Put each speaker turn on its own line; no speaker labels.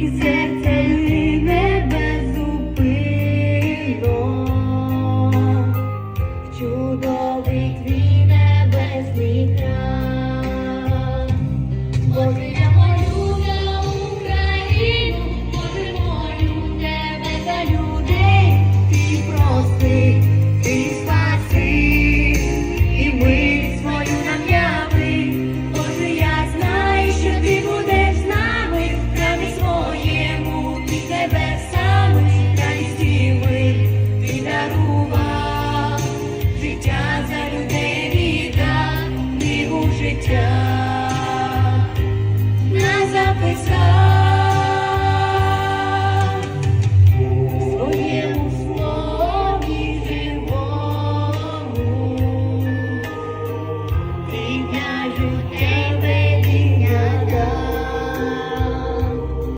і серця не безупинно в чудовий твій. життя не записав у своєму слові живому, ти для людей.